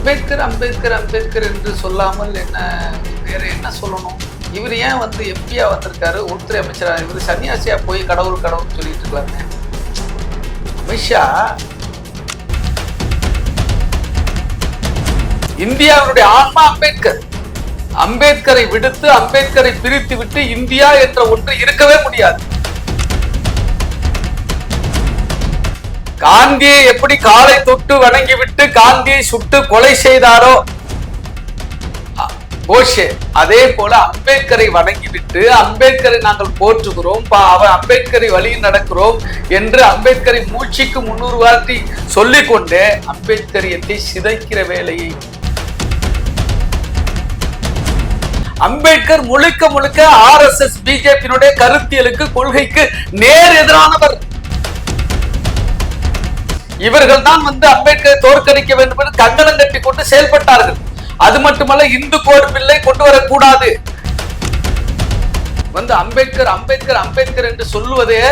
அம்பேத்கர் அம்பேத்கர் அம்பேத்கர் என்று சொல்லாமல் என்ன வேற என்ன சொல்லணும்? இவர் ஏன் வந்து எம்பியா வந்திருக்காரு? உள்துறை அமைச்சரா? இவர் சன்னியாசியா போய் கடவுள் கடவுள் சொல்லிட்டு இருக்கலாமே அமித்ஷா இந்தியாவுடைய ஆன்மா அம்பேத்கர். அம்பேத்கரை விடுத்து அம்பேத்கரை பிரித்து விட்டு இந்தியா என்ற ஒன்று இருக்கவே முடியாது. காந்தியை எப்படி காலை தொட்டு வணங்கி விட்டு காந்தியை சுட்டு கொலை செய்தாரோ? கோஷே அதே போல அம்பேத்கரை வணங்கிவிட்டு அம்பேத்கரை நாங்கள் போற்றுகிறோம் பா- அம்பேத்கரை வழியில் நடக்கிறோம் என்று அம்பேத்கரை மூச்சுக்கு முன்னூறு வாட்டி சொல்லிக்கொண்டே அம்பேத்கரியத்தை சிதைக்கிற வேலையை. அம்பேத்கர் முழுக்க முழுக்க ஆர் எஸ் எஸ் பிஜேபியினுடைய கருத்தியலுக்கு கொள்கைக்கு நேர் எதிரானவர். இவர்கள் தான் வந்து அம்பேத்கரை தோற்கடிக்க வேண்டும் என்று கங்கணம் கட்டி கொண்டு செயல்பட்டார்கள். அது மட்டுமல்ல இந்து கோடு பில்லை கொண்டு வரக்கூடாது. வந்து அம்பேத்கர் அம்பேத்கர் அம்பேத்கர் என்று சொல்லுவதே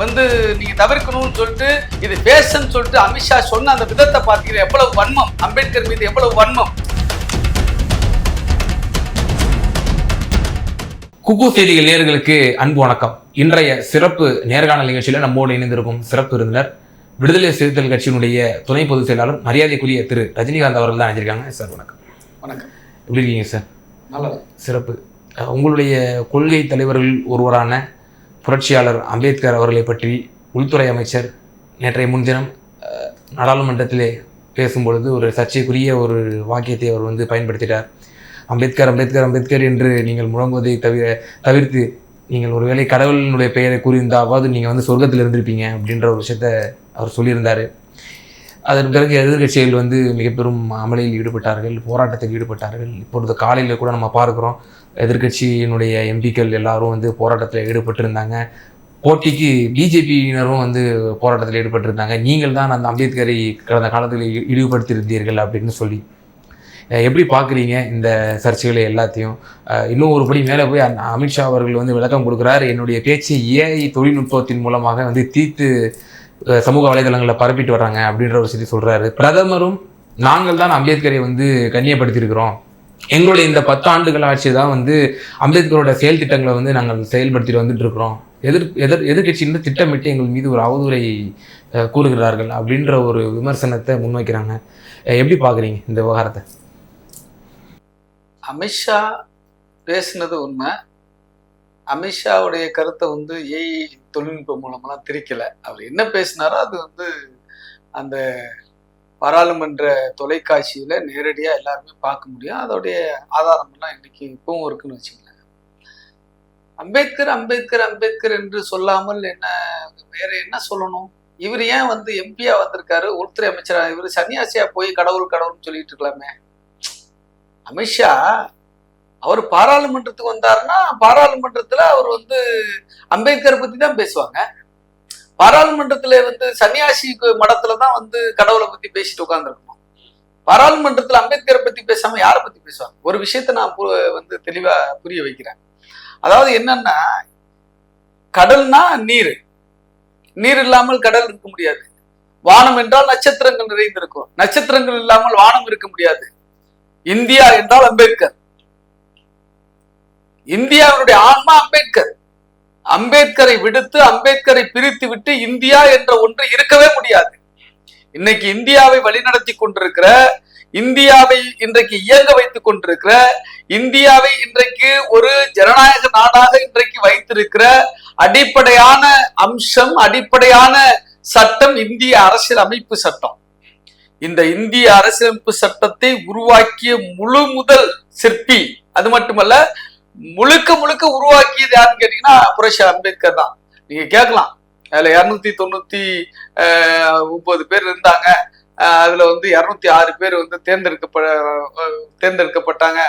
வந்து நீங்க தவிர்க்கணும்னு சொல்லிட்டு இது பேசன் சொல்லிட்டு அமித்ஷா சொன்ன அந்த விதத்தை பார்த்தீங்கன்னா எவ்வளவு வன்மம்? அம்பேத்கர் மீது எவ்வளவு வன்மம்? குகு செய்திகள் நேர்களுக்கு அன்பு வணக்கம். இன்றைய சிறப்பு நேர்காணல் நிகழ்ச்சியில நம்மோடு இணைந்திருக்கும் சிறப்பு விருந்தினர் விடுதலை சிறுத்தைகள் கட்சியினுடைய துணை பொதுச் செயலாளர் மரியாதைக்குரிய திரு ரஜினிகாந்த் அவர்கள் தான் அழைச்சிருக்காங்க சார் வணக்கம். வணக்கம். எப்படி இருக்கீங்க சார்? நல்லது. சிறப்பு. உங்களுடைய கொள்கை தலைவர்கள் ஒருவரான புரட்சியாளர் அம்பேத்கர் அவர்களை பற்றி உள்துறை அமைச்சர் நேற்றைய முன்தினம் நாடாளுமன்றத்திலே பேசும்பொழுது ஒரு சர்ச்சைக்குரிய ஒரு வாக்கியத்தை அவர் வந்து பயன்படுத்திட்டார். அம்பேத்கர் அம்பேத்கர் அம்பேத்கர் என்று நீங்கள் முழங்குவதை தவிர தவிர்த்து நீங்கள் ஒருவேளை கடவுளினுடைய பெயரை கூறியிருந்தாவது நீங்கள் வந்து சொர்க்கத்தில் இருந்திருப்பீங்க அப்படின்ற ஒரு விஷயத்த அவர் சொல்லியிருந்தார். அதன் பிறகு எதிர்க்கட்சிகள் வந்து மிக பெரும் அமளியில் ஈடுபட்டார்கள் போராட்டத்தில் ஈடுபட்டார்கள். இப்பொழுது காலையில் கூட நம்ம பார்க்குறோம் எதிர்க்கட்சியினுடைய எம்பிக்கள் எல்லாரும் வந்து போராட்டத்தில் ஈடுபட்டிருந்தாங்க. போட்டிக்கு பிஜேபியினரும் வந்து போராட்டத்தில் ஈடுபட்டிருந்தாங்க. நீங்கள் தான் அந்த அம்பேத்கரை கடந்த காலத்தில் இழிவுபடுத்தியிருந்தீர்கள் அப்படின்னு சொல்லி. எப்படி பார்க்குறீங்க இந்த சர்ச்சைகளை எல்லாத்தையும்? இன்னும் ஒரு படி மேலே போய் அமித்ஷா அவர்கள் வந்து விளக்கம் கொடுக்குறாரு. என்னுடைய பேச்சை ஏஐ தொழில்நுட்பத்தின் மூலமாக வந்து தீர்த்து சமூக வலைதளங்களில் பரப்பிட்டு வர்றாங்க அப்படின்ற ஒரு செய்தி சொல்கிறாரு பிரதமரும் நாங்கள் தான் அம்பேத்கரை வந்து கண்ணியப்படுத்தியிருக்கிறோம். எங்களுடைய இந்த பத்தாண்டுகள் ஆட்சி தான் வந்து அம்பேத்கரோட செயல் திட்டங்களை வந்து நாங்கள் செயல்படுத்திட்டு வந்துட்டு இருக்கிறோம். எதிர் எதிர் எதிர்கட்சியிலிருந்து திட்டமிட்டு எங்கள் மீது ஒரு அவதூறை கூறுகிறார்கள் அப்படின்ற ஒரு விமர்சனத்தை முன்வைக்கிறாங்க. எப்படி பார்க்குறீங்க இந்த விவகாரத்தை? அமித்ஷா பேசினது உண்மை. அமித்ஷாவுடைய கருத்தை வந்து ஏஐ தொழில்நுட்பம் மூலமெல்லாம் திரிக்கலை. அவர் என்ன பேசினாரோ அது வந்து அந்த பாராளுமன்ற தொலைக்காட்சியில் நேரடியாக எல்லாருமே பார்க்க முடியும். அதோடைய ஆதாரமெல்லாம் இன்னைக்கு இப்பவும் இருக்குன்னு வச்சுக்கோங்களேன் அம்பேத்கர் அம்பேத்கர் அம்பேத்கர் என்று சொல்லாமல் என்ன வேற என்ன சொல்லணும்? இவர் ஏன் வந்து எம்பியா வந்திருக்காரு? உள்துறை அமைச்சராக இவர் சன்னியாசியா போய் கடவுள் கடவுள்னு சொல்லிட்டு இருக்கலாமே. அமித்ஷா அவர் பாராளுமன்றத்துக்கு வந்தாருன்னா பாராளுமன்றத்துல அவர் வந்து அம்பேத்கரை பத்தி தான் பேசுவாங்க. பாராளுமன்றத்துல வந்து சன்னியாசி மடத்துல தான் வந்து கடவுளை பத்தி பேசிட்டு உட்காந்துருக்கணும் பாராளுமன்றத்துல அம்பேத்கரை பத்தி பேசாம யாரை பத்தி பேசுவாங்க? ஒரு விஷயத்த நான் பு- வந்து தெளிவா புரிய வைக்கிறேன். அதாவது என்னன்னா கடல்னா நீர். நீர் இல்லாமல் கடல் இருக்க முடியாது. வானம் என்றால் நட்சத்திரங்கள் நிறைந்திருக்கும். நட்சத்திரங்கள் இல்லாமல் வானம் இருக்க முடியாது. இந்தியா என்றால் அம்பேத்கர். இந்தியாவினுடைய ஆன்மா அம்பேத்கர். அம்பேத்கரை விடுத்து அம்பேத்கரை பிரித்து விட்டு இந்தியா என்ற ஒன்று இருக்கவே முடியாது. இன்னைக்கு இந்தியாவை வழிநடத்தி கொண்டிருக்கிற இந்தியாவை இன்றைக்கு இயங்க வைத்துக் கொண்டிருக்கிற இந்தியாவை இன்றைக்கு ஒரு ஜனநாயக நாடாக இன்றைக்கு வைத்திருக்கிற அடிப்படையான அம்சம் அடிப்படையான சட்டம் இந்திய அரசியல் அமைப்பு சட்டம். இந்த இந்திய அரசியலமைப்பு சட்டத்தை உருவாக்கிய முழு முதல் சிற்பி. அது மட்டுமல்ல முழுக்க முழுக்க உருவாக்கியது யாருன்னு கேட்டீங்கன்னா புரட்சி அம்பேத்கர் தான். நீங்க கேட்கலாம். அதுல இருநூத்தி தொண்ணூத்தி முப்பது பேர் இருந்தாங்க. அதுல வந்து இருநூத்தி ஆறு பேர் வந்து தேர்ந்தெடுக்கப்ப தேர்ந்தெடுக்கப்பட்டாங்க.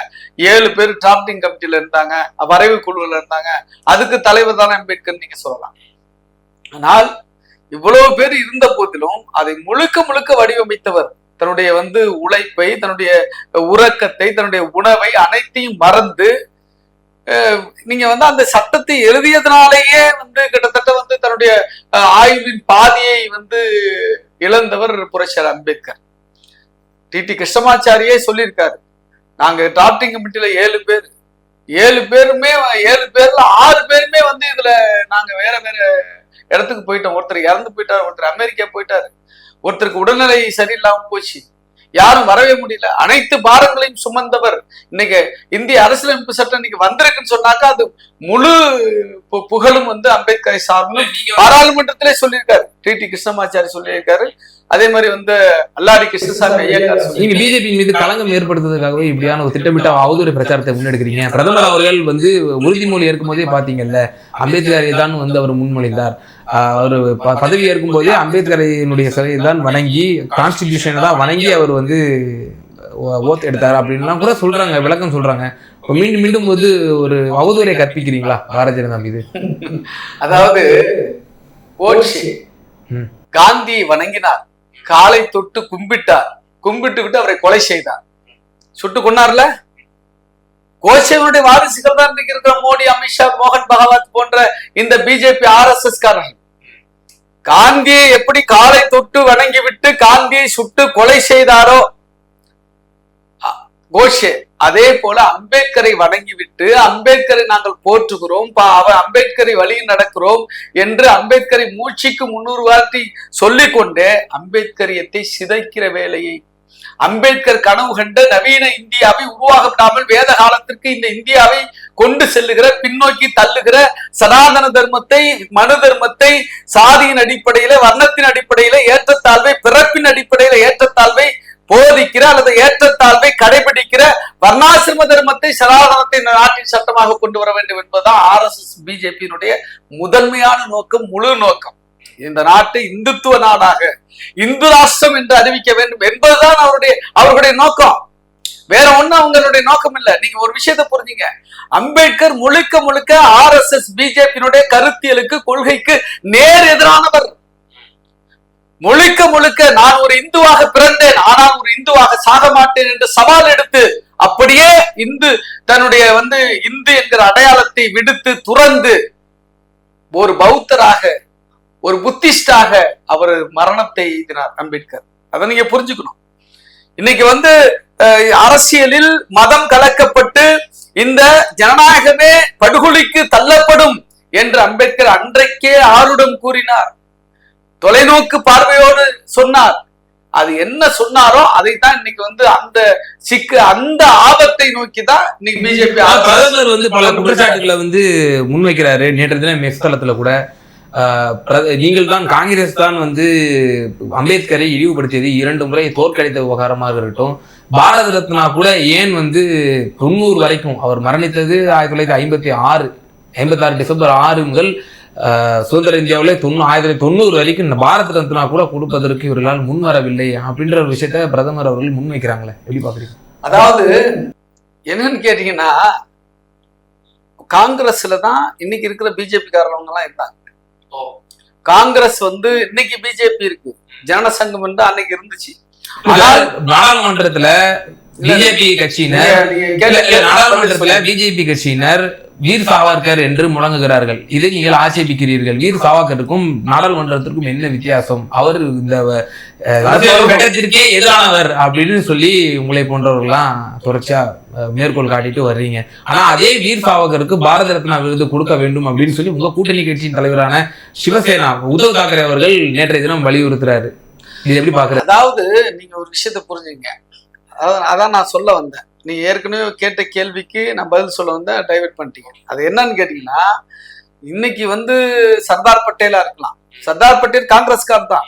ஏழு பேர் டிராப்டிங் கமிட்டியில இருந்தாங்க. வரைவு குழுவில் இருந்தாங்க. அதுக்கு தலைவர் தானே அம்பேத்கர் நீங்க சொல்லலாம். ஆனால் இவ்வளவு பேர் இருந்த போதிலும் அதை முழுக்க முழுக்க வடிவமைத்தவர் தன்னுடைய வந்து உழைப்பை தன்னுடைய உறக்கத்தை தன்னுடைய உணவை அனைத்தையும் மறந்து நீங்க வந்து அந்த சட்டத்தை எழுதியதுனாலேயே வந்து கிட்டத்தட்ட வந்து தன்னுடைய ஆய்வின் பாதியை வந்து இழந்தவர் புரட்சியாளர் அம்பேத்கர். டிடி கிருஷ்ணமாச்சாரியே சொல்லியிருக்காரு. நாங்க டாப்டிங் கமிட்டியில ஏழு பேர். ஏழு பேருமே ஏழு பேர்ல ஆறு பேருமே வந்து இதுல நாங்க வேற வேற இடத்துக்கு போயிட்டோம். ஒருத்தர் இறந்து போயிட்டார் ஒருத்தர் அமெரிக்கா போயிட்டாரு. ஒருத்தருக்கு உடல்நிலை சரியில்லாம போச்சு. யாரும் வரவே முடியல. அனைத்து பாரங்களையும் சுமந்தவர். இன்னைக்கு இந்திய அரசியலமைப்பு சட்டம் இன்னைக்கு வந்திருக்குன்னு சொன்னாக்கா அது முழு புகழும் வந்து அம்பேத்கரை சார்ந்து பாராளுமன்றத்திலே சொல்லியிருக்காரு. டி. டி. கிருஷ்ணமாச்சாரி சொல்லியிருக்காரு. அதே மாதிரி வந்து அல்லாடி கிருஷ்ணசாமி நீங்க பிஜேபி மீது களங்கம் ஏற்படுத்துறதுக்காகவே இப்படியான ஒரு திட்டமிட்ட அவதூறு பிரச்சாரத்தை முன்னெடுக்கிறீங்க. பிரதமர் அவர்கள் வந்து உறுதிமொழி ஏற்கும் போதே பாத்தீங்கல்ல அம்பேத்கரை தான் வந்து அவர் முன்மொழிந்தார். அவர் பதவி ஏற்கும் போதே அம்பேத்கரையினுடைய சிலையை தான் வணங்கி கான்ஸ்டிடியூஷனை தான் வணங்கி அவர் வந்து ஓத் எடுத்தார் அப்படின்லாம் கூட சொல்றாங்க விளக்கம் சொல்றாங்க. மீண்டும் மீண்டும் வந்து ஒரு அவதூறை கற்பிக்கிறீங்களா பாரதிய ஜனதா மீது? அதாவது. காந்தியை வணங்கினார். காலை தொட்டு கும்பிட்டார். கும்பிட்டு விட்டு அவரை கொலை செய்தார். சுட்டு கொன்னார்ல? கோட்சேவனுடைய வாரிசுகள் தான் இருக்கிற மோடி அமித்ஷா மோகன் பகவத் போன்ற இந்த பிஜேபி ஆர் எஸ் எஸ் காரர்கள். காந்தியை எப்படி காலை தொட்டு வணங்கி விட்டு காந்தியை சுட்டு கொலை செய்தாரோ? கோஷே அதே போல அம்பேத்கரை வணங்கிவிட்டு அம்பேத்கரை நாங்கள் போற்றுகிறோம் பா- அவர் அம்பேத்கரை வழியில் நடக்கிறோம் என்று அம்பேத்கரை மூச்சுக்கு முன்னூறு வார்த்தை சொல்லிக்கொண்டே அம்பேத்கரியத்தை சிதைக்கிற வேலையை அம்பேத்கர் கனவு கண்ட நவீன இந்தியாவை உருவாக விடாமல் வேத காலத்திற்கு இந்த இந்தியாவை கொண்டு செல்லுகிற பின்னோக்கி தள்ளுகிற சனாதன தர்மத்தை மனு தர்மத்தை சாதியின் அடிப்படையில வர்ணத்தின் அடிப்படையில ஏற்றத்தாழ்வை பிறப்பின் அடிப்படையில ஏற்றத்தாழ்வை போதிக்கிற அல்லது ஏற்றத்தாழ்வை கடைபிடிக்கிற வர்ணாசிரம தர்மத்தை சனாதனத்தை இந்த நாட்டின் சட்டமாக கொண்டு வர வேண்டும் என்பதுதான் ஆர் எஸ் எஸ் பிஜேபியினுடைய முதன்மையான நோக்கம் முழு நோக்கம். இந்த நாட்டை இந்துத்துவ நாடாக இந்து ராஷ்டிரம் என்று அறிவிக்க வேண்டும் என்பதுதான் அவருடைய அவர்களுடைய நோக்கம். வேற ஒண்ணும் அவங்களுடைய நோக்கம் இல்ல. நீங்க ஒரு விஷயத்தை புரிஞ்சுங்க. அம்பேத்கர் முழுக்க முழுக்க ஆர் எஸ் எஸ் பிஜேபியினுடைய கருத்தியலுக்கு கொள்கைக்கு நேர் எதிரானவர். முழுக்க முழுக்க நான் ஒரு இந்துவாக பிறந்தேன் ஆனால் ஒரு இந்துவாக சாக மாட்டேன் என்று சவால் எடுத்து அப்படியே இந்து தன்னுடைய வந்து இந்து என்கிற அடையாளத்தை விடுத்து துறந்து ஒரு பௌத்தராக ஒரு புத்திஸ்டாக அவர் மரணத்தை எழுதினார் அம்பேத்கர். அதை நீங்க புரிஞ்சுக்கணும். இன்னைக்கு வந்து அரசியலில் மதம் கலக்கப்பட்டு இந்த ஜனநாயகமே படுகொலிக்கு தள்ளப்படும் என்று அம்பேத்கர் அன்றைக்கே ஆளுடன் கூறினார். தொலைநோக்கு பார்வையோடு சொன்னார். அது என்ன சொன்னாரோ அதைத்தான் இன்னைக்கு வந்து அந்த சிக்கு அந்த ஆபத்தை நோக்கி தான் இன்னைக்கு பிஜேபி பிரதமர் வந்து பல குற்றச்சாட்டுகளை வந்து முன்வைக்கிறாரு. நேற்று தினம் மெஸ்தளத்துல கூட நீங்கள் தான் காங்கிரஸ் தான் வந்து அம்பேத்கரை இழிவுபடுத்தியது. இரண்டு முறை தோற்கடித்த விவகாரமாக இருக்கட்டும். பாரத ரத்னா கூட ஏன் வந்து தொண்ணூறு வரைக்கும் அவர் மரணித்தது? ஆயிரத்தி தொள்ளாயிரத்தி ஐம்பத்தி ஆறு ஐம்பத்தாறு டிசம்பர் ஆறு முதல் ஆஹ் சுதந்திர இந்தியாவில் தொண்ணூறு ஆயிரத்தி தொள்ளாயிரத்தி தொண்ணூறு வரைக்கும் இந்த பாரத ரத்னா கூட கொடுப்பதற்கு இவர்களால் முன் வரவில்லை. அப்படின்ற ஒரு விஷயத்த பிரதமர் அவர்கள் முன்வைக்கிறாங்களே. எப்படி பார்க்குறீங்க? அதாவது என்னன்னு கேட்டீங்கன்னா காங்கிரஸ்ல தான் இன்னைக்கு இருக்கிற பிஜேபி காரவங்க எல்லாம் இருந்தாங்க. காங்கிரஸ் வந்து இன்னைக்கு பிஜேபி இருக்கு. ஜனசங்கம் என்று அன்னைக்கு இருந்துச்சு. நாடாளுமன்றத்துல பிஜேபி கட்சியினர் நாடாளுமன்றத்துல பிஜேபி கட்சியினர் வீர் சாவர்கர் என்று முழங்குகிறார்கள். இதை நீங்கள் ஆட்சேபிக்கிறீர்கள். வீர் சாவர்கருக்கும் நாடாளுமன்றத்திற்கும் என்ன வித்தியாசம்? அவர் இந்த கட்டத்திற்கே எதிரானவர் அப்படின்னு சொல்லி உங்களை போன்றவர்கள்லாம் தொடர்ச்சியா மேற்கோள் காட்டிட்டு வர்றீங்க. ஆனா அதே வீர் சாவர்கருக்கு பாரத ரத்னா விருது கொடுக்க வேண்டும் அப்படின்னு சொல்லி உங்க கூட்டணி கட்சியின் தலைவரான சிவசேனா உத்தவ் தாக்கரே அவர்கள் நேற்றைய தினம் வலியுறுத்துறாரு. இது எப்படி பாக்குறது அதாவது நீங்க ஒரு விஷயத்த புரிஞ்சுங்க அதான் அதான் நான் சொல்ல வந்தேன். நீ ஏற்கனவே கேட்ட கேள்விக்கு நான் பதில் சொல்ல வந்தேன் டைவர்ட் பண்ணிட்டீங்க. அது என்னன்னு கேட்டீங்கன்னா இன்னைக்கு வந்து சர்தார் பட்டேலா இருக்கலாம். சர்தார் பட்டேல் காங்கிரஸ்கார் தான்.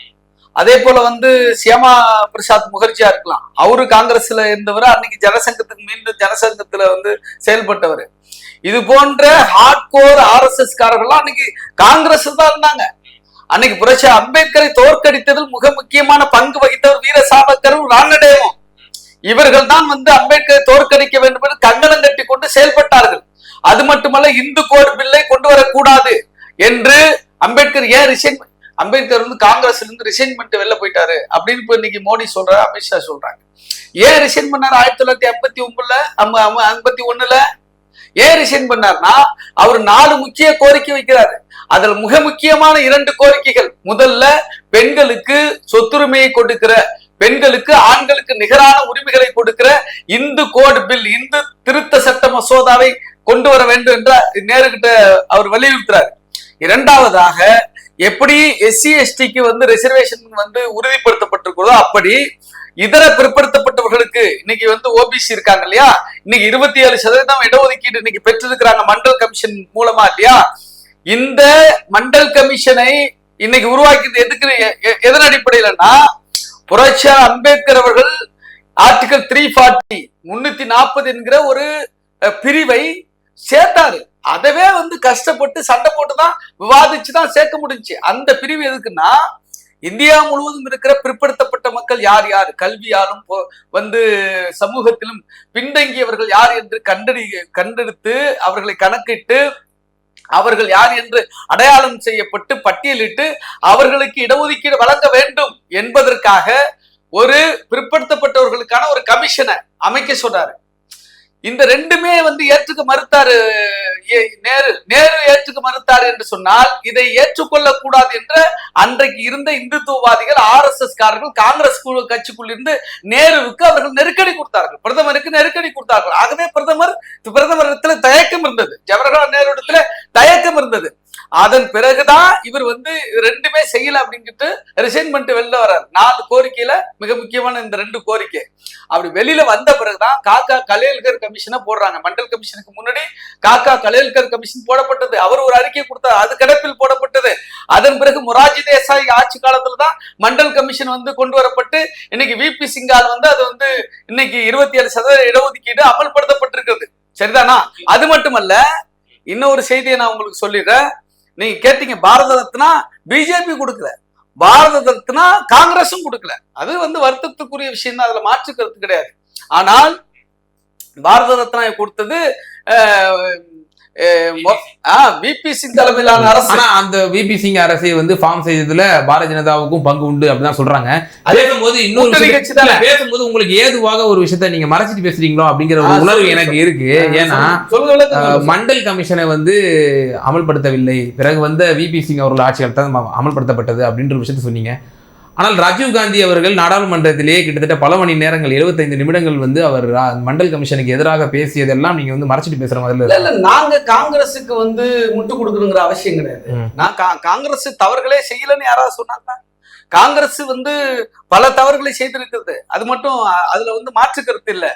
அதே போல வந்து சியாமா பிரசாத் முகர்ஜியா இருக்கலாம். அவரு காங்கிரஸ்ல இருந்தவர் அன்னைக்கு ஜனசங்கத்துக்கு மீண்டும் ஜனசங்கத்துல வந்து செயல்பட்டவர். இது போன்ற ஹார்ட்கோர் ஆர்எஸ்எஸ் காரர்கள்லாம் அன்னைக்கு காங்கிரஸ் தான் இருந்தாங்க. அன்னைக்கு புரட்சி அம்பேத்கரை தோற்கடித்ததில் மிக முக்கியமான பங்கு வகித்தவர் வீர சாவர்கரும் ராணடேவும் இவர்கள் தான் வந்து அம்பேத்கரை தோற்கடிக்க வேண்டும் என்று கண்டனம் கட்டி கொண்டு செயல்பட்டார்கள். அது மட்டுமல்ல இந்து கோர் பில்லை கொண்டு வரக்கூடாது என்று அம்பேத்கர் ஏன் ரிசைன் அம்பேத்கர் வந்து காங்கிரஸ்ல இருந்து ரிசைன் பண்ணிட்டு வெளில போயிட்டாரு அப்படின்னு இப்ப இன்னைக்கு மோடி சொல்றாரு அமித்ஷா சொல்றாங்க. ஏன் ரிசைன் பண்ணாரு? ஆயிரத்தி தொள்ளாயிரத்தி ஐம்பத்தி ஒன்பதுல ஐம்பத்தி ஒண்ணுல ஏன் ரிசைன் பண்ணார்னா அவர் நாலு முக்கிய கோரிக்கை வைக்கிறாரு. அதில் மிக முக்கியமான இரண்டு கோரிக்கைகள். முதல்ல பெண்களுக்கு சொத்துரிமையை கொடுக்கிற பெண்களுக்கு ஆண்களுக்கு நிகரான உரிமைகளை கொடுக்கிற இந்து கோட் பில் இந்து திருத்த சட்ட மசோதாவை கொண்டு வர வேண்டும் என்ற நேருகிட்ட அவர் வலியுறுத்துறாரு. இரண்டாவதாக எப்படி எஸ்சி எஸ்டிக்கு வந்து ரிசர்வேஷன் வந்து உறுதிப்படுத்தப்பட்டிருக்கிறதோ அப்படி இதர பிற்படுத்தப்பட்டவர்களுக்கு இன்னைக்கு வந்து ஓபிசி இருக்காங்க இல்லையா? இன்னைக்கு இருபத்தி ஏழு சதவீதம் இடஒதுக்கீடு இன்னைக்கு பெற்றிருக்கிறாங்க மண்டல் கமிஷன் மூலமா இல்லையா? இந்த மண்டல் கமிஷனை இன்னைக்கு உருவாக்கியது எதுக்கு எ- எதன் அடிப்படையிலன்னா புரட்சியார் அம்பேத்கர் அவர்கள் ஆர்டிகல் த்ரீ ஃபார்ட்டி முன்னூத்தி நாற்பது என்கிற ஒரு பிரிவை சேர்த்தாரு. அதவே வந்து கஷ்டப்பட்டு சண்டை போட்டு தான் விவாதிச்சு தான் சேர்க்க முடிஞ்சுச்சு. அந்த பிரிவு எதுக்குன்னா இந்தியா முழுவதும் இருக்கிற பிற்படுத்தப்பட்ட மக்கள் யார் யார்? கல்வியாலும் வந்து சமூகத்திலும் பின்தங்கியவர்கள் யார் என்று கண்டறி கண்டெடுத்து அவர்களை கணக்கிட்டு அவர்கள் யார் என்று அடையாளம் செய்யப்பட்டு பட்டியலிட்டு அவர்களுக்கு இடஒதுக்கீடு வழங்க வேண்டும் என்பதற்காக ஒரு பிற்படுத்தப்பட்டவர்களுக்கான ஒரு கமிஷனை அமைக்க சொன்னார். இந்த ரெண்டுமே வந்து ஏற்றுக்க மறுத்தாரு ஏ- நேரு நேரு ஏற்றுக்க மறுத்தாரு என்று சொன்னால் இதை ஏற்றுக்கொள்ள கூடாது என்ற அன்றைக்கு இருந்த இந்துத்துவவாதிகள் ஆர் எஸ் எஸ் காரர்கள் காங்கிரஸ் குழு- கட்சிக்குள் இருந்து நேருவுக்கு அவர்கள் நெருக்கடி கொடுத்தார்கள். பிரதமருக்கு நெருக்கடி கொடுத்தார்கள். ஆகவே பிரதமர் பிரதமர் இடத்துல தயக்கம் இருந்தது. ஜவஹர்லால் நேரு இடத்துல தயக்கம் இருந்தது. அதன் பிறகுதான் இவர் வந்து ரெண்டுமே செய்யல அப்படின்னு ரிசைன் பண்ணிட்டு வெளில வர்றாரு. நாலு கோரிக்கையில மிக முக்கியமான இந்த ரெண்டு கோரிக்கை. அப்படி வெளியில வந்த பிறகுதான் காக்கா கலையல்கர் கமிஷனை போடுறாங்க. மண்டல் கமிஷனுக்கு முன்னாடி காக்கா கலையல்கர் கமிஷன் போடப்பட்டது. அவர் ஒரு அறிக்கை கொடுத்தார். அது கிடப்பில் போடப்பட்டது. அதன் பிறகு மொராஜி தேசாய் ஆட்சி காலத்துல தான் மண்டல் கமிஷன் வந்து கொண்டு வரப்பட்டு இன்னைக்கு விபி சிங்கால் வந்து அது வந்து இன்னைக்கு இருபத்தி ஏழு சதவீத இடஒதுக்கீடு அமல்படுத்தப்பட்டிருக்கிறது. சரிதானா? அது மட்டுமல்ல இன்னொரு செய்தியை நான் உங்களுக்கு சொல்லிடுறேன். நீங்க கேட்டீங்க பாரத ரத்னா பிஜேபி கொடுக்கல. பாரத ரத்னா காங்கிரஸும் கொடுக்கல. அது வந்து வருத்தத்துக்குரிய விஷயம் தான் அதுல மாற்று கருத்து கிடையாது. ஆனால் பாரத ரத்னா கொடுத்தது விபி சிங் தலைமையிலான அரசு அந்த சிங் அரசை வந்து ஃபார்ம் செய்ததுல பாரதிய ஜனதாவுக்கும் பங்கு உண்டு அப்படிதான் சொல்றாங்க. பேசும்போது இன்னொரு கட்சி தானே. பேசும்போது உங்களுக்கு ஏதுவாக ஒரு விஷயத்த நீங்க மறைச்சிட்டு பேசுறீங்களோ அப்படிங்கிற ஒரு உணர்வு எனக்கு இருக்கு. ஏன்னா. மண்டல் கமிஷனை வந்து அமல்படுத்தவில்லை. பிறகு வந்த விபி சிங் அவர்கள் ஆட்சியால் தான் அமல்படுத்தப்பட்டது அப்படின்ற விஷயத்த சொன்னீங்க. ஆனால் ராஜீவ் காந்தி அவர்கள் நாடாளுமன்றத்திலேயே கிட்டத்தட்ட பல மணி நேரங்கள் 75 நிமிடங்கள் வந்து அவர் மண்டல் கமிஷனுக்கு எதிராக பேசியதெல்லாம் நீங்க வந்து மறைச்சிட்டு பேசுற மாதிரி இல்ல. இல்ல நாங்க காங்கிரஸுக்கு வந்து முட்டு கொடுக்கணுங்கிற அவசியம் கிடையாது. நான் கா- காங்கிரஸ் தவறுகளே செய்யலன்னு யாராவது சொன்னாங்க காங்கிரஸ் வந்து பல தவறுகளை செய்திருக்கிறது. அது மட்டும் அதுல வந்து மாற்று கருத்து இல்ல.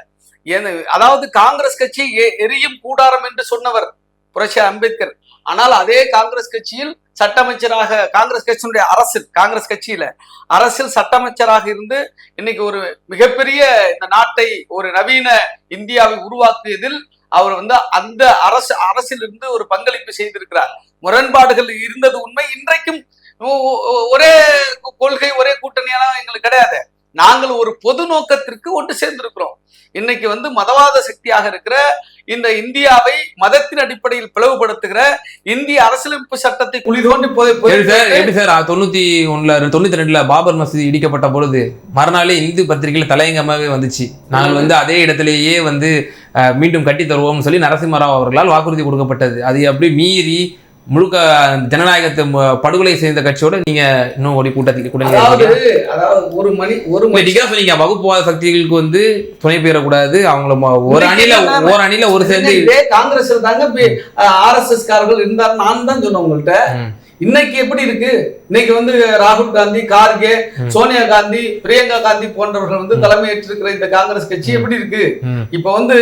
ஏன்னு அதாவது காங்கிரஸ் கட்சி எ- எரியும் கூடாரம் என்று சொன்னவர் புரட்சி அம்பேத்கர். ஆனால் அதே காங்கிரஸ் கட்சியில் சட்டமைச்சராக காங்கிரஸ் கட்சியினுடைய அரசில் காங்கிரஸ் கட்சியில அரசில் சட்டமைச்சராக இருந்து இன்னைக்கு ஒரு மிகப்பெரிய இந்த நாட்டை ஒரு நவீன இந்தியாவை உருவாக்கியதில் அவர் வந்து அந்த அரசு அரசில் இருந்து ஒரு பங்களிப்பு செய்திருக்கிறார். முரண்பாடுகள் இருந்தது உண்மை. இன்றைக்கும் ஒரே கொள்கை ஒரே கூட்டணியெல்லாம் எங்களுக்கு கிடையாது. நாங்கள் ஒரு பொது நோக்கத்திற்கு ஒன்று சேர்ந்திருக்கிறோம். இன்னைக்கு வந்து மதவாத சக்தியாக இருக்கிற இந்த இந்தியாவை மதத்தின் அடிப்படையில் பிளவுபடுத்துகிற இந்திய அரசியலமைப்பு சட்டத்தை குழி தோண்டி புதை- சார் தொண்ணூத்தி ஒண்ணுல தொண்ணூத்தி ரெண்டுல பாபர் மசூதி இடிக்கப்பட்ட பொழுது மறுநாளே இந்து பத்திரிகையில தலையங்கமாவே வந்துச்சு. நாங்கள் வந்து அதே இடத்திலேயே வந்து மீண்டும் கட்டி தருவோம்னு சொல்லி நரசிம்மராவ் அவர்களால் வாக்குறுதி கொடுக்கப்பட்டது. அது அப்படி மீறி முழுக்க ஜனநாயகத்தை படுகொலை செய்த கட்சியோட நீங்க இன்னும் ஒரு கூட்டத்துக்கு கூட ஒரு மணி ஒரு மணி சொன்னீங்க வகுப்புவாத சக்திகளுக்கு வந்து துணை பெறக்கூடாது அவங்கள ஒரு அணில ஒரு அணில ஒரு சேர்ந்து காங்கிரஸ் தாங்க ஆர் எஸ் எஸ் காரர்கள் இருந்தார் நான் தான் சொன்னேன் உங்கள்ட்ட. ம். இன்னைக்கு எப்படி இருக்கு? இன்னைக்கு வந்து ராகுல் காந்தி கார்கே சோனியா காந்தி பிரியங்கா காந்தி போன்றவர்கள் வந்து தலைமையேற்றிருக்கிற இந்த காங்கிரஸ் கட்சி எப்படி இருக்கு. இப்ப வந்து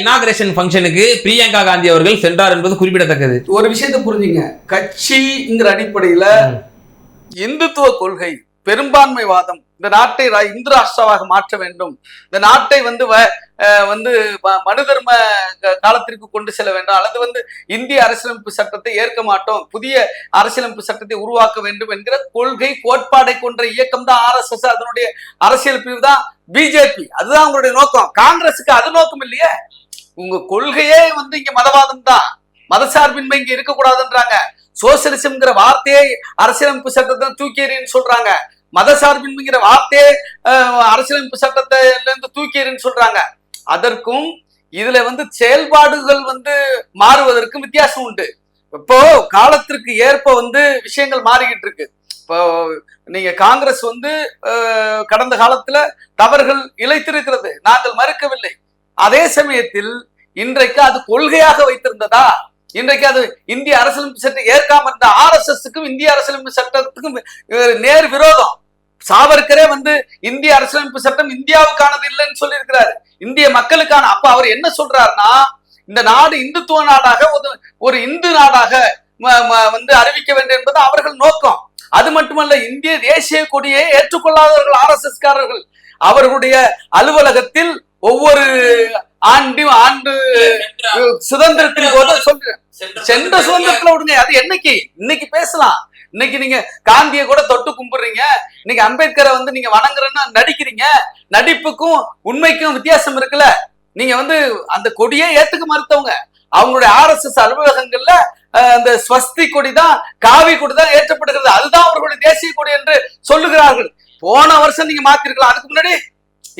இனாகிரேஷன் ஃபங்க்ஷனுக்கு பிரியங்கா காந்தி அவர்கள் சென்றார் என்பது குறிப்பிடத்தக்கது. ஒரு விஷயத்தை புரிஞ்சுங்க. கட்சிங்கிற அடிப்படையில இந்துத்துவ கொள்கை பெரும்பான்மைவாதம் இந்த நாட்டை ரா- இந்து ராஷ்டிராவாக மாற்ற வேண்டும். இந்த நாட்டை வந்து வ- வந்து ம- மனு தர்ம க- காலத்திற்கு கொண்டு செல்ல வேண்டும். அல்லது வந்து இந்திய அரசியலமைப்பு சட்டத்தை ஏற்க மாட்டோம். புதிய அரசியலமைப்பு சட்டத்தை உருவாக்க வேண்டும் என்கிற கொள்கை கோட்பாடை கொன்ற இயக்கம் தான் ஆர்எஸ்எஸ் அதனுடைய அரசியல் பிரிவு தான் பிஜேபி அதுதான் உங்களுடைய நோக்கம். காங்கிரஸுக்கு அது நோக்கம் இல்லையே? உங்க கொள்கையே வந்து இங்க மதவாதம் தான். மதசார்பின்மை இங்க இருக்கக்கூடாதுன்றாங்க. சோசியலிசம்ங்கிற வார்த்தையை அரசியலமைப்பு சட்டத்தை தூக்கி சொல்றாங்க. மதசார்பின்மைங்கிற வார்த்தையே அரசியலமைப்பு சட்டத்தை இருந்து தூக்கி சொல்றாங்க. அதற்கும் இதுல வந்து செயல்பாடுகள் வந்து மாறுவதற்கும் வித்தியாசம் உண்டு. இப்போ காலத்திற்கு ஏற்ப வந்து விஷயங்கள் மாறிக்கிட்டு இருக்கு. இப்போ நீங்க காங்கிரஸ் வந்து கடந்த காலத்துல தவறுகள் இழைத்திருக்கிறது. நாங்கள் மறுக்கவில்லை. அதே சமயத்தில் இன்றைக்கு அது கொள்கையாக வைத்திருந்ததா? இன்றைக்கு அது இந்திய அரசியலமைப்பு சட்டம் ஏற்காம இருந்த ஆர் எஸ் எஸ்க்கும் இந்திய அரசியலமைப்பு சட்டத்துக்கும் நேர் விரோதம். சாவர்கரே வந்து இந்திய அரசியலமைப்பு சட்டம் இந்தியாவுக்கானது இல்லைன்னு சொல்லியிருக்கிறாரு. இந்திய மக்களுக்கான அப்ப அவர் என்ன சொல்றாருன்னா இந்த நாடு இந்துத்துவ நாடாக ஒரு ஒரு இந்து நாடாக ம- ம- வந்து அறிவிக்க வேண்டும் என்பது அவர்கள் நோக்கம். அது மட்டுமல்ல இந்திய தேசிய கொடியை ஏற்றுக்கொள்ளாதவர்கள் ஆர் எஸ் காரர்கள் அவர்களுடைய அலுவலகத்தில் ஒவ்வொரு ஆண்டும் ஆண்டு சுதந்திரத்தின் போது சொல்றேன் சென்ற சுதந்திரத்துல விடுங்க. அது என்னைக்கு? இன்னைக்கு பேசலாம். இன்னைக்கு நீங்க காந்தியை கூட தொட்டு கும்பிடுறீங்க. இன்னைக்கு அம்பேத்கரை வந்து நீங்க வணங்குறேன்னு நடிக்கிறீங்க. நடிப்புக்கும் உண்மைக்கும் வித்தியாசம் இருக்குல்ல. நீங்க வந்து அந்த கொடியே ஏத்துக்க மறுத்தவங்க. அவங்களுடைய ஆர்எஸ்எஸ் அலுவலகங்கள்ல அஹ், அந்த ஸ்வஸ்தி கொடி தான் காவி கொடி தான் ஏற்றப்படுகிறது. அதுதான் அவர்களுடைய தேசிய கொடி என்று சொல்லுகிறார்கள். போன வருஷம் நீங்க மாத்திருக்கலாம். அதுக்கு முன்னாடி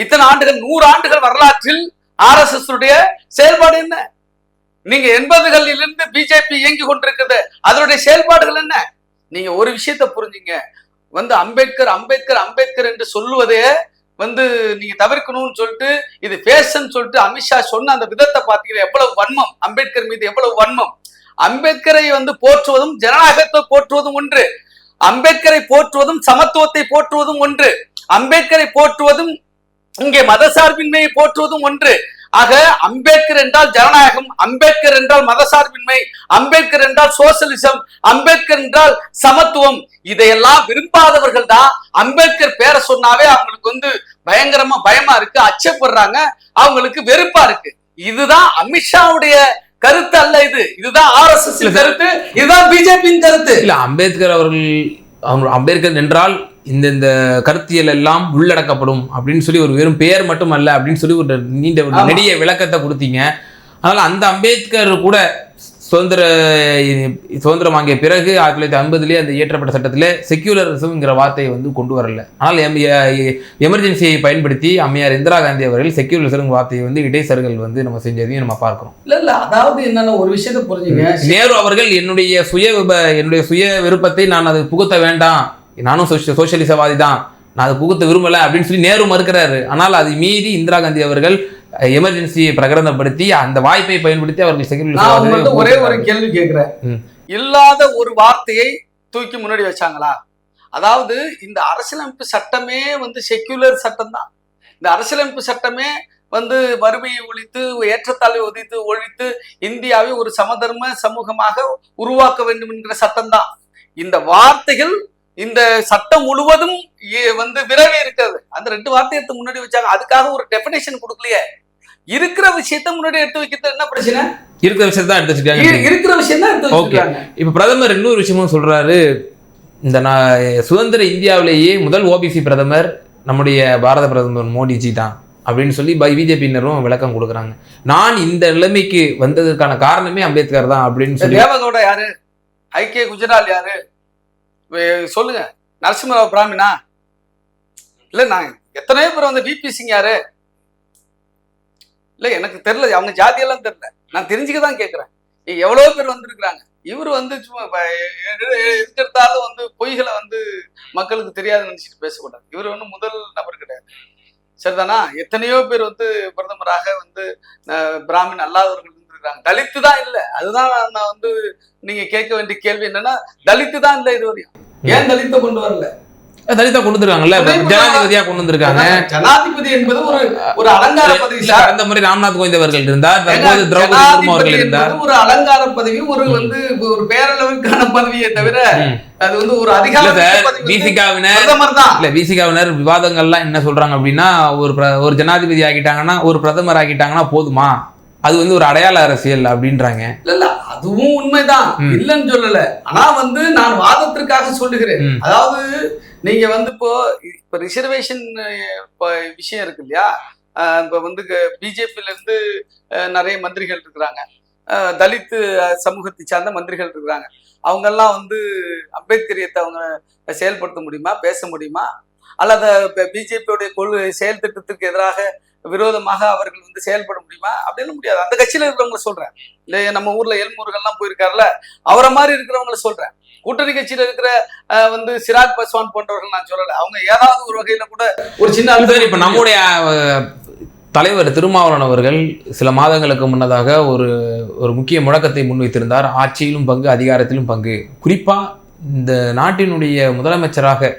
இத்தனை ஆண்டுகள் நூறு ஆண்டுகள் வரலாற்றில் ஆர் எஸ் எஸ் செயல்பாடு என்ன? நீங்க எண்பதுகளில் இருந்து பிஜேபி இயங்கி கொண்டிருக்கிறது அதனுடைய செயல்பாடுகள் என்ன? நீங்க ஒரு விஷயத்தை புரிஞ்சுங்க. வந்து அம்பேத்கர் அம்பேத்கர் அம்பேத்கர் என்று சொல்லுவதே வந்து நீங்க தவிர்க்கணும்னு சொல்லிட்டு இது ஃபேஷன் சொல்லிட்டு அமித்ஷா சொன்ன அந்த விதத்தை பார்த்தீங்கன்னா எவ்வளவு வன்மம்? அம்பேத்கர் மீது எவ்வளவு வன்மம்? அம்பேத்கரை வந்து போற்றுவதும் ஜனநாயகத்தை போற்றுவதும் ஒன்று. அம்பேத்கரை போற்றுவதும் சமத்துவத்தை போற்றுவதும் ஒன்று. அம்பேத்கரை போற்றுவதும் இங்கே மதசார்பின்மையை போற்றுவதும் ஒன்று. ஆக அம்பேத்கர் என்றால் ஜனநாயகம் அம்பேத்கர் என்றால் மதசார்பின்மை அம்பேத்கர் என்றால் சோசலிசம் அம்பேத்கர் என்றால் சமத்துவம். இதையெல்லாம் விரும்பாதவர்கள் தான் அம்பேத்கர் பேரை சொன்னாவே அவங்களுக்கு வந்து பயங்கரமா பயமா இருக்கு அச்சப்படுறாங்க அவங்களுக்கு வெறுப்பா இருக்கு. இதுதான் அமித்ஷாவுடைய கருத்து அல்ல இது. இதுதான் ஆர் எஸ் எஸ் கருத்து இதுதான் பிஜேபியின் கருத்து. இல்ல அம்பேத்கர் அவர்கள் அவங்க அம்பேத்கர் என்றால் இந்த இந்த கருத்தியல் எல்லாம் உள்ளடக்கப்படும் அப்படின்னு சொல்லி ஒரு வெறும் பெயர் மட்டும் அல்ல அப்படின்னு சொல்லி ஒரு நீண்ட ஒரு. நெடிய விளக்கத்தை கொடுத்தீங்க அதனால அந்த அம்பேத்கர் கூட சுதந்திர சுதந்திரம் வாங்கிய பிறகு ஆயிரத்தி தொள்ளாயிரத்தி ஐம்பதுலேயே அந்த இயற்றப்பட்ட சட்டத்தில் செக்யூலரிசம்ங்கிற வார்த்தையை வந்து கொண்டு வரல. ஆனால் எம் எமர்ஜென்சியை பயன்படுத்தி அம்மையார் இந்திரா காந்தி அவர்கள் செக்யூலரிசம் வார்த்தையை வந்து இடைசர்கள் வந்து நம்ம செஞ்சதையும் நம்ம பார்க்கிறோம். இல்ல இல்ல அதாவது என்னன்னா ஒரு விஷயத்தை புரிஞ்சுங்க. நேரு அவர்கள் என்னுடைய சுய விப- என்னுடைய சுய விருப்பத்தை நான் அதை புகுத்த வேண்டாம். நானும் சோஷலிசவாதி தான். நான் அதை புகுத்த விரும்பல அப்படின்னு சொல்லி நேரு மறுக்கிறாரு. ஆனால் அதை மீறி இந்திரா காந்தி அவர்கள் எமர்ஜென்சியை பிரகடனப்படுத்தி அந்த வாய்ப்பை பயன்படுத்தி அவர்கள் உங்கள்ட்ட ஒரே ஒரு கேள்வி கேட்கிறேன். இல்லாத ஒரு வார்த்தையை தூக்கி முன்னாடி வச்சாங்களா? அதாவது இந்த அரசியலமைப்பு சட்டமே வந்து செக்யூலர் சட்டம் தான். இந்த அரசியலமைப்பு சட்டமே வந்து வறுமையை ஒழித்து ஏற்றத்தாழ்வை ஒழித்து ஒழித்து இந்தியாவை ஒரு சமதர்ம சமூகமாக உருவாக்க வேண்டும் என்கிற சட்டம் தான். இந்த வார்த்தைகள் இந்த சட்டம் முழுவதும் வந்து விரவி இருக்கிறது. அந்த ரெண்டு வார்த்தையை முன்னாடி வச்சாங்க. அதுக்காக ஒரு டெபினேஷன் கொடுக்கலையே. இருக்கிற விஷயத்த முன்னாடி எடுத்து வைக்கிறது என்ன பிரச்சனை? இருக்கிற விஷயத்தை தான் எடுத்து வச்சிருக்காங்க. இருக்கிற விஷயம் தான் எடுத்து. வச்சிருக்காங்க. இப்ப பிரதமர் இன்னொரு விஷயமும் சொல்றாரு. இந்த நான் சுதந்திர இந்தியாவிலேயே முதல் ஓபிசி பிரதமர் நம்முடைய பாரத பிரதமர் மோடிஜி தான் அப்படின்னு சொல்லி பிஜேபியினரும் விளக்கம் கொடுக்குறாங்க. நான் இந்த நிலைமைக்கு வந்ததுக்கான காரணமே அம்பேத்கர் தான் அப்படின்னு சொல்லி தேவகவுடா யாரு? ஐக்கிய குஜரால் யாரு? சொல்லுங்க. நரசிம்மராவ் பிராமினா? இல்ல நான் எத்தனையோ பேர் வந்து விபி சிங் யாரு? இல்லை எனக்கு தெரியல அவங்க ஜாதியெல்லாம் தெரியல. நான் தெரிஞ்சுக்க தான் கேட்குறேன் எவ்வளோ பேர் வந்திருக்கிறாங்க. இவர் வந்து சும்மா எடுத்தாலும் வந்து பொய்களை வந்து மக்களுக்கு தெரியாது நினைச்சிட்டு பேசக்கூடாது. இவர் ஒன்றும் முதல் நபர் கிடையாது. சரிதானா? எத்தனையோ பேர் வந்து பிரதமராக வந்து பிராமின் அல்லாதவர்கள் இருந்திருக்காங்க தலித்து தான் இல்லை. அதுதான் நான் வந்து நீங்க கேட்க வேண்டிய கேள்வி என்னன்னா தலித்து தான் இல்லை இது வரையும். ஏன் தலித்தை கொண்டு வரல? தலிதா கொண்டு வந்திருக்காங்கல்ல? ஜனாதிபதியா கொண்டு வந்திருக்காங்க. ஜனாதிபதி என்பது ஒரு ஒரு அலங்கார பதவி சார். கடந்த முறை ராம்நாத் கோவிந்த் அவர்கள் இருந்தார் தற்போது திரௌபதி முர்மு அவர்கள் இருந்தார். ஒரு அலங்கார பதவி ஒரு. வந்து ஒரு பேரளவுக்கான பதவியை தவிர. அது வந்து ஒரு அதிகார தான். இல்ல பிசிகாவினர் விவாதங்கள்லாம் என்ன சொல்றாங்க அப்படின்னா ஒரு ஒரு ஜனாதிபதி ஆக்கிட்டாங்கன்னா ஒரு பிரதமர் ஆக்கிட்டாங்கன்னா போதுமா? அது வந்து ஒரு அடையாள அரசியல் அப்படின்றாங்க. இல்ல அதுவும் உண்மைதான். இல்லைன்னு சொல்லல. ஆனா வந்து நான் வாதத்திற்காக சொல்லுகிறேன். அதாவது நீங்க வந்து இப்போ இப்ப ரிசர்வேஷன் விஷயம் இருக்கு இல்லையா? இப்போ இப்ப வந்து பிஜேபியில இருந்து அஹ், நிறைய மந்திரிகள் இருக்கிறாங்க. அஹ், தலித் சமூகத்தை சார்ந்த மந்திரிகள் இருக்கிறாங்க. அவங்க எல்லாம் வந்து அம்பேத்கரியத்தை அவங்க செயல்படுத்த முடியுமா? பேச முடியுமா? அல்லது பிஜேபியோடைய கொள்கை செயல் திட்டத்திற்கு எதிராக விரோதமாக அவர்கள் வந்து செயல்பட முடியுமா? அப்படின்னு முடியாது. அந்த கட்சியில இருக்கிறவங்கள சொல்றேன். இல்ல நம்ம ஊர்ல எல்முருகன்லாம் போயிருக்காருல்ல அவரை மாதிரி இருக்கிறவங்கள சொல்றேன். கூட்டணி கட்சியில இருக்கிற வந்து சிராக் பஸ்வான் போன்றவர்கள் நான் சொல்லல. அவங்க ஏதாவது ஒரு வகையில கூட ஒரு சின்ன சார் இப்ப நம்முடைய தலைவர் திருமாவளவன் அவர்கள் சில மாதங்களுக்கு முன்னதாக ஒரு ஒரு முக்கிய முழக்கத்தை முன்வைத்திருந்தார். ஆட்சியிலும் பங்கு அதிகாரத்திலும் பங்கு. குறிப்பா இந்த நாட்டினுடைய முதலமைச்சராக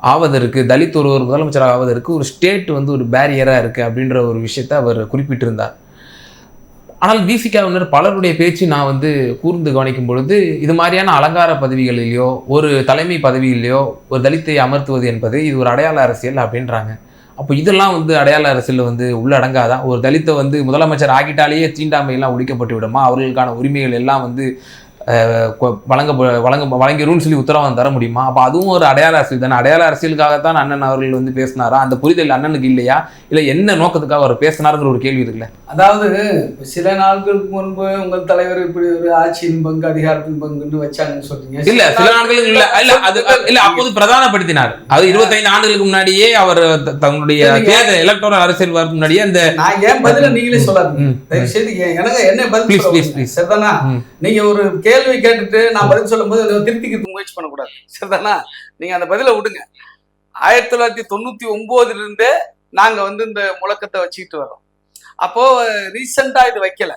ஆவதற்கு தலித் ஒருவர் முதலமைச்சராக ஆவதற்கு ஒரு ஸ்டேட் வந்து ஒரு பேரியராக இருக்குது அப்படின்ற ஒரு விஷயத்தை அவர் குறிப்பிட்டிருந்தார். ஆனால் விசிகாவினர் பலருடைய பேச்சு நான் வந்து கூர்ந்து கவனிக்கும் பொழுது இது மாதிரியான அலங்கார பதவிகளிலேயோ ஒரு தலைமை பதவியிலையோ ஒரு தலித்தை அமர்த்துவது என்பது இது ஒரு அடையாள அரசியல் அப்படின்றாங்க. அப்போ இதெல்லாம் வந்து அடையாள அரசியல் வந்து உள்ளடங்காதான் ஒரு தலித்தை வந்து முதலமைச்சர் ஆகிட்டாலேயே தீண்டாமை எல்லாம் ஒழிக்கப்பட்டு விடுமா? அவர்களுக்கான உரிமைகள் எல்லாம் வந்து வழங்க வழங்க வழங்கிரும்னு சொல்லி உத்தரவாதம் தர முடியுமா? அப்போ அதுவும் ஒரு அடையாள அரசியல் தானே. அடையாள அரசியலுக்காகத்தான் அண்ணன் அவர்கள் வந்து பேசினாரா? அந்த புரிதல் அண்ணனுக்கு இல்லையா? இல்லை என்ன நோக்கத்துக்காக அவர் பேசினாருங்கிற ஒரு கேள்வி இருக்குல்ல? அதாவது சில நாட்களுக்கு முன்பு உங்கள் தலைவர் இப்படி ஒரு ஆட்சியின் பங்கு அதிகாரத்தின் பங்குன்னு வச்சாங்கன்னு சொல்றீங்க இல்ல சில நாட்களுக்கு இல்ல இல்ல அது இல்ல அப்போது பிரதானப்படுத்தினார். அது இருபத்தைந்து ஆண்டுகளுக்கு முன்னாடியே அவர் தங்களுடைய. தேர்தல் எலக்டோரல் அரசியல் வரதுக்கு முன்னாடியே அந்த நான் ஏன் பதில நீங்களே சொல்லாதீங்க? ம், தயவு செய்து எனக்கு என்ன பதில் ம். நீங்க ஒரு கேள்வி கேட்டுட்டு நான் பதில் சொல்லும்போது அதை திருத்திக்கிறதுக்கு முயற்சி பண்ணக்கூடாது. சரிதானா? நீங்க அந்த பதில விடுங்க. ஆயிரத்தி தொள்ளாயிரத்தி தொண்ணூத்தி ஒன்பதுல இருந்தே நாங்க வந்து இந்த முழக்கத்தை வச்சுக்கிட்டு வரோம் அப்போ ரீசெண்டா இது வைக்கல.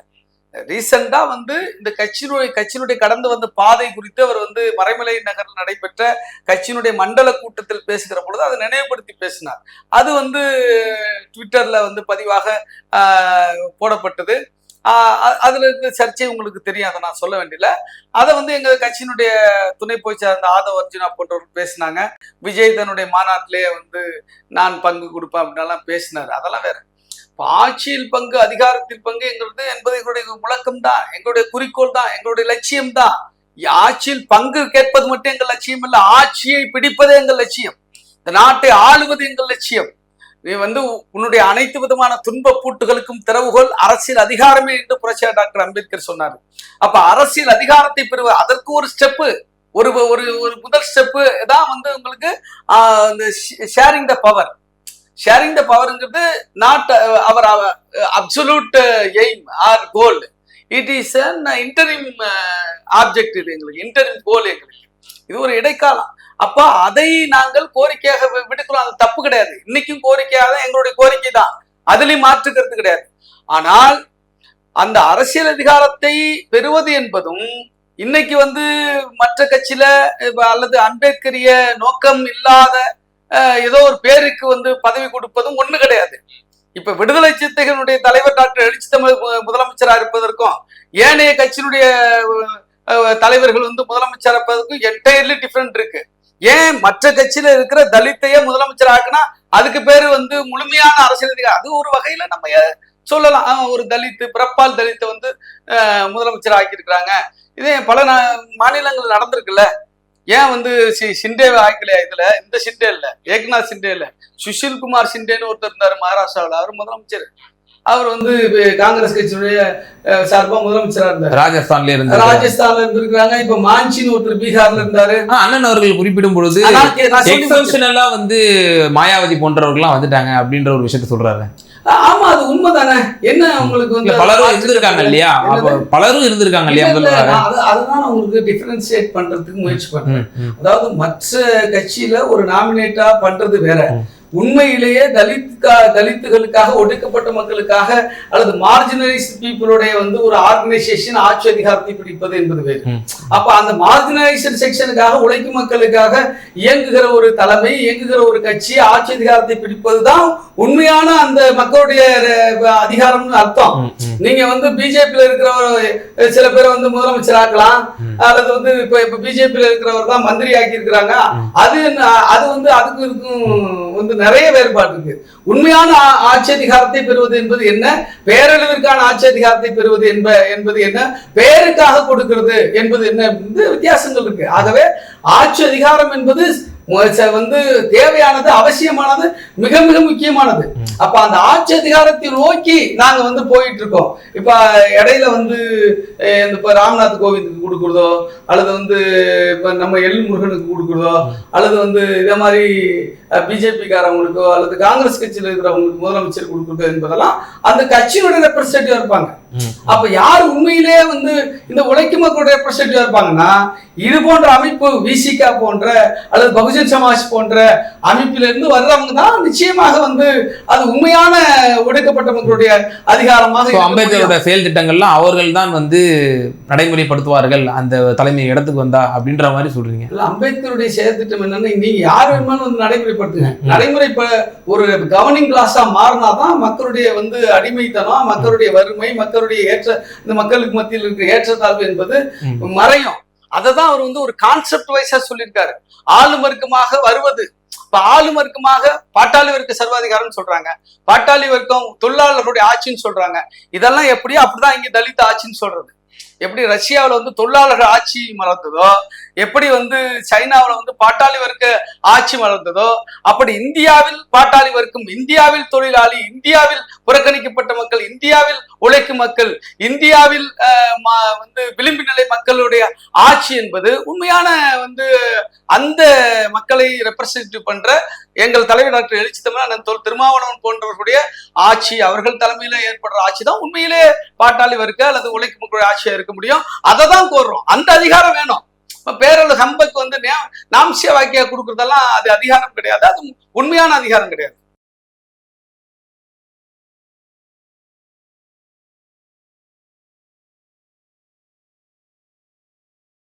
ரீசெண்டா வந்து இந்த கட்சியினுடைய கட்சியினுடைய கடந்து வந்த பாதை குறித்து அவர் வந்து மறைமலை நகரில் நடைபெற்ற கட்சியினுடைய மண்டல கூட்டத்தில் பேசுகிற பொழுது அதை நினைவுபடுத்தி பேசினார். அது வந்து ட்விட்டர்ல வந்து பதிவாக போடப்பட்டது. அதுல இருக்க சர்ச்சை உங்களுக்கு தெரியும் அதை நான் சொல்ல வேண்டியல அதை வந்து எங்க கட்சியினுடைய துணை போய்ச்சார் சேர்ந்த ஆதவ அர்ஜுனா போன்றவர் பேசினாங்க. விஜய் தன்னுடைய மாநாட்டிலே வந்து நான் பங்கு கொடுப்பேன் அப்படின்னலாம் பேசினார். அதெல்லாம் வேற. இப்போ ஆட்சியில் பங்கு அதிகாரத்தில் பங்கு எங்கிறது என்பது எங்களுடைய முழக்கம் தான். எங்களுடைய குறிக்கோள் தான். எங்களுடைய லட்சியம் தான். ஆட்சியில் பங்கு கேட்பது மட்டும் எங்கள் லட்சியம் இல்லை ஆட்சியை பிடிப்பதே எங்கள் லட்சியம். இந்த நாட்டை ஆளுவது எங்கள் லட்சியம். நீ வந்து உன்னுடைய அனைத்து விதமான துன்ப பூட்டுகளுக்கும் திறவுகோல் அரசியல் அதிகாரமே என்று புரட்சியாளர் டாக்டர் அம்பேத்கர் சொன்னார். அப்ப அரசியல் அதிகாரத்தை பெறுவது அதற்கு ஒரு ஸ்டெப்பு ஒரு ஒரு ஒரு முதல் ஸ்டெப்பு தான் வந்து உங்களுக்கு இந்த sharing the power sharing the பவர்ங்கிறது not our absolute aim or goal it is an interim object இது எங்களுக்கு. இன்டரிம் கோல் எங்களுக்கு. இது ஒரு இடைக்காலம். அப்போ அதை நாங்கள் கோரிக்கையாக விடுக்கிறோம் அது தப்பு கிடையாது. இன்னைக்கும் கோரிக்கையாக தான் எங்களுடைய கோரிக்கை தான். அதுலயும் மாற்றுக்கிறது கிடையாது. ஆனால் அந்த அரசியல் அதிகாரத்தை பெறுவது என்பதும் இன்னைக்கு வந்து மற்ற கட்சியில அல்லது அம்பேத்கரிய நோக்கம் இல்லாத அஹ், ஏதோ ஒரு பேருக்கு வந்து பதவி கொடுப்பதும் ஒண்ணு கிடையாது. இப்ப விடுதலை சிறுத்தைகளுடைய தலைவர் டாக்டர் எழுச்சி தமிழ் மு- முதலமைச்சரா இருப்பதற்கும் ஏனைய கட்சியினுடைய தலைவர்கள் வந்து முதலமைச்சர் இருப்பதற்கும் என்டையர்லி டிஃப்ரெண்ட் இருக்கு. ஏன் மற்ற கட்சியில இருக்கிற தலித்தையே முதலமைச்சர் ஆக்குனா அதுக்கு பேரு வந்து முழுமையான அரசியல் அது ஒரு வகையில நம்ம சொல்லலாம். ஒரு தலித்து பிறப்பால் தலித்தை வந்து முதலமைச்சர் ஆக்கியிருக்கிறாங்க. இதே பல மாநிலங்கள் நடந்திருக்குல்ல. ஏன் வந்து சி- சிண்டேவை ஆக்கலையா இதுல? இந்த சிண்டே இல்ல. ஏக்நாத் சிண்டே இல்ல. சுஷில் குமார் சிண்டேன்னு ஒருத்தர் இருந்தாரு மகாராஷ்டிராவில். அவர் முதலமைச்சர். அவர் வந்து காங்கிரஸ் கட்சியுடைய சார்பா முதலமைச்சரா இருந்தார். ராஜஸ்தான்ல இருந்து ராஜஸ்தான்ல இருந்திருக்காங்க இப்ப மான்சின்னு ஒருத்தர் பீகார்ல இருந்தாரு. அண்ணன் அவர்கள் குறிப்பிடும் பொழுது. எக்ஸப்ஷனலா வந்து மாயாவதி போன்றவர்கள்லாம் வந்துட்டாங்க அப்படின்ற ஒரு விஷயத்த சொல்றாரு. ஆமா அது உண்மைதானே. என்ன உங்களுக்கு வந்து பலரும் இருந்திருக்காங்க இல்லையா? பலரும் இருந்திருக்காங்க இல்லையா? அதுதான் உங்களுக்கு டிஃபரன்சியேட் பண்றதுக்கு முயற்சி பண்றேன். அதாவது மற்ற கட்சியில ஒரு நாமினேட்டா பண்றது வேற. உண்மையிலேயே தலித் தலித்துகளுக்காக ஒடுக்கப்பட்ட மக்களுக்காக அல்லது மார்ஜினலைஸ் பீப்புளுடைய வந்து ஒரு ஆர்கனைசேஷன் ஆட்சி அதிகாரத்தை பிடிப்பது என்பது வேறு. அப்ப அந்த மார்ஜினலைசேஷன் செக்ஷனுக்காக உழைக்கும் மக்களுக்காக இயங்குகிற ஒரு தலைமை இயங்குகிற ஒரு கட்சி ஆட்சி அதிகாரத்தை பிடிப்பதுதான் உண்மையான அந்த மக்களுடைய அதிகாரம்னு அர்த்தம். நீங்க வந்து பிஜேபியில இருக்கிற சில பேர் வந்து முதலமைச்சர் ஆக்கலாம். அல்லது வந்து இப்ப இப்ப பிஜேபியில இருக்கிறவர் தான் மந்திரி ஆக்கி இருக்கிறாங்க. அது அது வந்து அதுக்கும் இதுக்கும் வந்து நிறைய வேறுபாடு இருக்கு. உண்மையான ஆட்சி அதிகாரத்தை பெறுவது என்பது என்ன? பேரளவிற்கான ஆட்சி அதிகாரத்தை பெறுவது என்ப என்பது என்ன? பேருக்காக கொடுக்கிறது என்பது என்ன? வித்தியாசங்கள் இருக்கு. ஆகவே ஆட்சி அதிகாரம் என்பது வந்து தேவையானது அவசியமானது மிக மிக முக்கியமானது. அப்ப அந்த ஆட்சி அதிகாரத்தை நோக்கி நாங்க வந்து போயிட்டு இருக்கோம் இப்ப இடையில வந்து இந்த இப்ப ராம்நாத் கோவிந்துக்கு கொடுக்குறதோ அல்லது வந்து இப்ப நம்ம எல் முருகனுக்கு கொடுக்குறதோ அல்லது வந்து இதே மாதிரி பிஜேபி காரவங்களுக்கோ அல்லது காங்கிரஸ் கட்சியில் இருக்கிறவங்களுக்கு முதலமைச்சர் கொடுக்குறது என்பதெல்லாம் அந்த கட்சியினுடைய ரெப்ரஸன்டேட்டிவா இருப்பாங்க. அப்ப யார் உண்மையிலே வந்து இந்த உழைக்கும் மக்களுடைய ரெப்ரஸன்டேட்டிவா இருப்பாங்கன்னா இது போன்ற அமைப்பு விசிகா போன்ற அல்லது பகுஜன் சமாஜ் போன்ற அமைப்பில இருந்து வர்றவங்க தான் நிச்சயமாக வந்து அது உண்மையான ஒடுக்கப்பட்ட மக்களுடைய அதிகாரமாக. அம்பேத்கரோட செயல் திட்டங்கள்லாம் அவர்கள் தான் வந்து நடைமுறைப்படுத்துவார்கள் அந்த தலைமை இடத்துக்கு வந்தா அப்படின்ற மாதிரி சொல்றீங்க இல்ல அம்பேத்கருடைய செயற்திட்டம் என்னன்னா நீங்க யார் வேணுமானு வந்து நடைமுறைப்படுத்துங்க. நடைமுறை ஒரு கவர்னிங் கிளாஸா மாறினாதான் மக்களுடைய வந்து அடிமைத்தனம் மக்களுடைய வறுமை மக்களுடைய ஏற்ற இந்த மக்களுக்கு மத்தியில் இருக்கிற ஏற்றத்தாழ்வு என்பது. மறையும். அதை தான் அவர் வந்து ஒரு கான்செப்ட் வைஸா சொல்லியிருக்காரு. ஆளும் வர்க்கமாக வருவது. இப்ப ஆளும் வர்க்கமாக பாட்டாளி வர்க்க சர்வாதிகாரம்னு சொல்றாங்க. பாட்டாளி வர்க்கம் தொழிலாளர்களுடைய ஆட்சின்னு சொல்றாங்க. இதெல்லாம் எப்படி அப்படிதான் இங்க தலித் ஆட்சின்னு சொல்றது. எப்படி ரஷ்யாவில் வந்து தொழிலாளர்கள் ஆட்சி மலர்ந்ததோ எப்படி வந்து சைனாவில் வந்து பாட்டாளி வர்க்க ஆட்சி மலர்ந்ததோ அப்படி இந்தியாவில் பாட்டாளி வர்க்கம் இந்தியாவில் தொழிலாளி இந்தியாவில் புறக்கணிக்கப்பட்ட மக்கள் இந்தியாவில் உழைக்கும் மக்கள் இந்தியாவில் வந்து விளிம்பு நிலை மக்களுடைய ஆட்சி என்பது உண்மையான வந்து அந்த மக்களை ரெப்ரசன்டேட்டிவ் பண்ற எங்கள் தலைவர் டாக்டர் எழுச்சி தமிழ் தொல் திருமாவளவன் போன்றவர்களுடைய ஆட்சி அவர்கள் தலைமையில ஏற்படுற ஆட்சி தான் உண்மையிலே பாட்டாளி வர்க்க அல்லது உழைக்கும் மக்களுடைய ஆட்சியா இருக்கும். முடியும். அதை தான் கோர்றோம். அந்த அதிகாரம் வேணும். இப்போ பேரளவு சம்பத் வந்து நே- நாம்சிய வாக்கியா கொடுக்கறதெல்லாம் அது அதிகாரம் கிடையாது. அது உண்மையான அதிகாரம் கிடையாது.